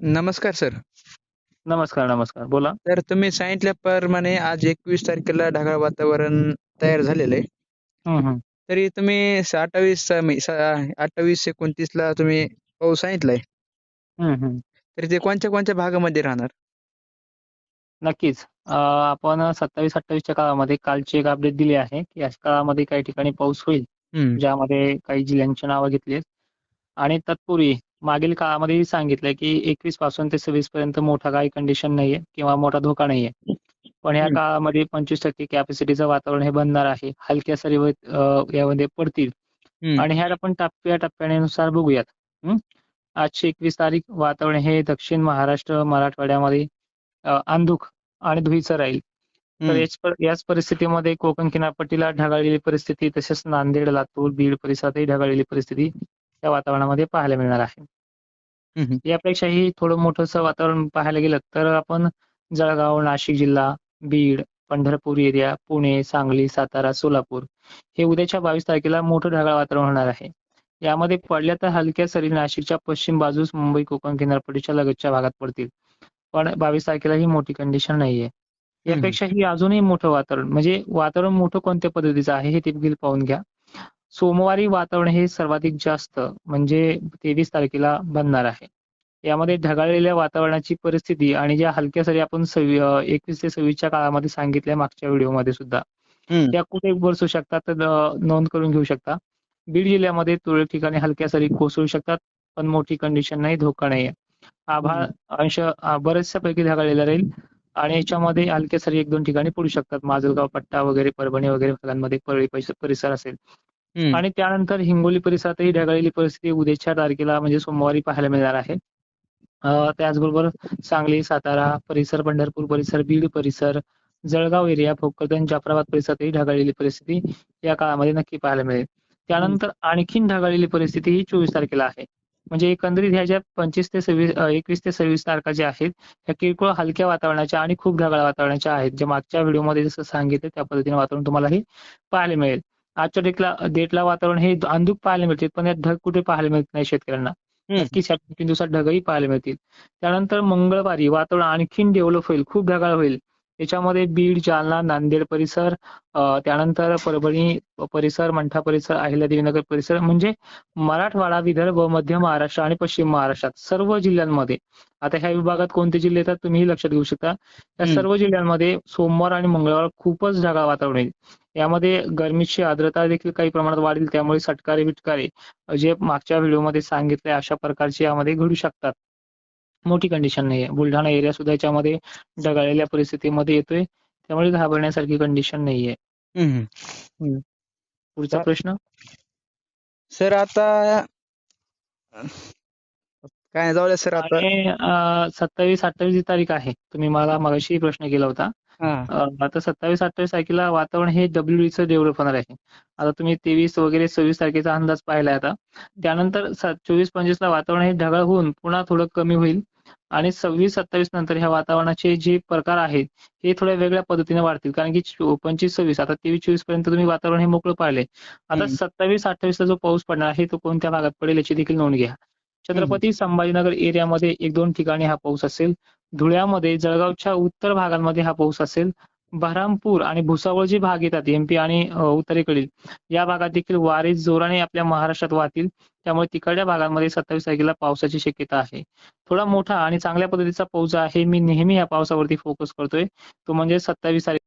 नमस्कार सर. नमस्कार नमस्कार. बोला. तर तुम्ही सांगितल्याप्रमाणे आज एकवीस तारखेला ढगाळ वातावरण तयार झालेलं आहे. तरी तुम्ही अठ्ठावीस अठ्ठावीस एकोणतीस ला तुम्ही पाऊस सांगितलाय. तरी ते कोणत्या कोणत्या भागामध्ये राहणार? नक्कीच. आपण सत्तावीस अठ्ठावीसच्या काळामध्ये कालची एक अपडेट दिली आहे की या काळामध्ये काही ठिकाणी पाऊस होईल. ज्यामध्ये काही जिल्ह्यांची नावं घेतली. आणि तत्पूर्वी मागील काळामध्ये सांगितलंय की एकवीसपासून ते सव्वीस पर्यंत मोठा काही कंडिशन नाहीये किंवा मोठा धोका नाहीये. पण या. काळामध्ये पंचवीस टक्के कॅपॅसिटीचं वातावरण हे बनणार आहे. हलक्या सरी यामध्ये पडतील. आणि ह्यात आपण टप्प्या टप्प्यानुसार बघूयात? आजची एकवीस तारीख वातावरण हे दक्षिण महाराष्ट्र मराठवाड्यामध्ये अंधुक आणि धुळीचं राहील. तर याच परिस्थितीमध्ये कोकण किनारपट्टीला ढगाळलेली परिस्थिती तसेच नांदेड लातूर बीड परिसरातही ढगाळलेली परिस्थिती या वातावरणामध्ये पाहायला मिळणार आहे. यापेक्षाही थोडं मोठंसं वातावरण पाहायला गेलं तर आपण जळगाव नाशिक जिल्हा बीड पंढरपूर एरिया पुणे सांगली सातारा सोलापूर हे उद्याच्या बावीस तारखेला मोठं ढगाळ वातावरण होणार आहे. यामध्ये पडल्या तर हलक्या सरी नाशिकच्या पश्चिम बाजूस मुंबई कोकण किनारपट्टीच्या लगतच्या भागात पडतील. पण बावीस तारखेला ही मोठी कंडिशन नाहीये. यापेक्षाही अजूनही मोठं वातावरण म्हणजे वातावरण मोठं कोणत्या पद्धतीचं आहे हे देखील पाहून घ्या. सोमवारी वातावरण हे सर्वाधिक जास्त म्हणजे तेवीस तारखेला बनणार आहे. यामध्ये ढगाळलेल्या वातावरणाची परिस्थिती आणि ज्या हलक्या सरी आपण एकवीस ते सव्वीसच्या काळामध्ये सांगितल्या मागच्या व्हिडिओमध्ये सुद्धा. त्या कुठे बरसू शकतात तर नोंद करून घेऊ शकता. बीड जिल्ह्यामध्ये तुरळक ठिकाणी हलक्या सरी कोसळू शकतात पण मोठी कंडिशन नाही धोका नाहीये. आभाळ अंश बऱ्याचशा पैकी ढगाळलेला राहील आणि याच्यामध्ये हलक्या सरी एक दोन ठिकाणी पडू शकतात. माजलगाव पट्टा वगैरे परभणी वगैरे भागांमध्ये परिसर असेल. आणि त्यानंतर हिंगोली परिसरातही ढगाळलेली परिस्थिती उद्याच्या तारखेला म्हणजे सोमवारी पाहायला मिळणार आहे. त्याचबरोबर सांगली सातारा परिसर पंढरपूर परिसर बीड परिसर जळगाव एरिया भोकरदन जाफराबाद परिसरातही ढगाळलेली परिस्थिती या काळामध्ये नक्की पाहायला मिळेल. त्यानंतर आणखीन ढगाळलेली परिस्थिती ही चोवीस तारखेला आहे. म्हणजे एकंदरीत ह्या ज्या पंचवीस ते सव्वीस एकवीस ते सव्वीस तारखा ज्या आहेत ह्या किरकोळ हलक्या वातावरणाच्या आणि खूप ढगाळ वातावरणाच्या आहेत जे मागच्या व्हिडिओमध्ये जसं सांगितलं त्या पद्धतीने वातावरण तुम्हाला हे पाहायला मिळेल. आजच्या डेटला डेटला वातावरण हे अंधुक पाहायला मिळते पण यात ढग कुठे पाहायला मिळत नाही शेतकऱ्यांना. नक्कीच तीन दिवसात ढगही पाहायला मिळतील. त्यानंतर मंगळवारी वातावरण आणखीन डेव्हलप होईल खूप ढगाळ होईल. याच्यामध्ये बीड जालना नांदेड परिसर त्यानंतर परभणी परिसर मंठा परिसर अहिल्यादेवीनगर परिसर म्हणजे मराठवाडा विदर्भ मध्य महाराष्ट्र आणि पश्चिम महाराष्ट्रात सर्व जिल्ह्यांमध्ये. आता ह्या विभागात कोणते जिल्हे येतात तुम्ही लक्षात घेऊ शकता. या. सर्व जिल्ह्यांमध्ये सोमवार आणि मंगळवार खूपच ढगाळ वातावरण येईल यामध्ये गरमीची आर्द्रता देखील काही प्रमाणात वाढेल त्यामुळे सटकारे बिटकारे जे मागच्या व्हिडिओमध्ये सांगितले अशा प्रकारचे यामध्ये घडू शकतात. मोठी कंडिशन नाहीये. बुलढाणा एरिया सुद्धा याच्यामध्ये ढगाळलेल्या परिस्थितीमध्ये येतोय. त्यामुळे घाबरण्यासारखी कंडिशन नाहीये. पुढचा प्रश्न? सर आता काय जाऊ द्या सर आता. सत्तावीस अठ्ठावीस तारीख आहे. तुम्ही मला मगाशी प्रश्न केला होता. हा. आता सत्तावीस अठ्ठावीस तारखेला वातावरण हे डब्ल्यू चं डेव्हलप होणार आहे. आता तुम्ही तेवीस वगैरे सव्वीस तारखेचा अंदाज पाहिलाय आता. त्यानंतर चोवीस पंचवीस ला वातावरण हे ढगाळ होऊन पुन्हा थोडं कमी होईल. आणि सव्वीस सत्तावीस नंतर ह्या वातावरणाचे जे प्रकार आहेत हे थोड्या वेगळ्या पद्धतीने वाढतील. कारण की पंचवीस सव्वीस आता तेवीस चोवीसपर्यंत तुम्ही वातावरण हे मोकळं पाहिले आता. सत्तावीस अठ्ठावीस ला जो पाऊस पडणार आहे तो कोणत्या भागात पडेल याची देखील नोंद घ्या. छत्रपती संभाजीनगर एरियामध्ये एक दोन ठिकाणी हा पाऊस असेल. धुळ्यामध्ये जळगावच्या उत्तर भागांमध्ये हा पाऊस असेल. बहरामपूर आणि भुसावळ जे भाग येतात एमपी आणि उत्तरेकडील या भागात देखील वारे जोराने आपल्या महाराष्ट्रात वाहतील. त्यामुळे तिकडच्या भागांमध्ये सत्तावीस तारखेला पावसाची शक्यता आहे. थोडा मोठा आणि चांगल्या पद्धतीचा पाऊस आहे. मी नेहमी या पावसावरती फोकस करतोय. तो म्हणजे सत्तावीस तारीख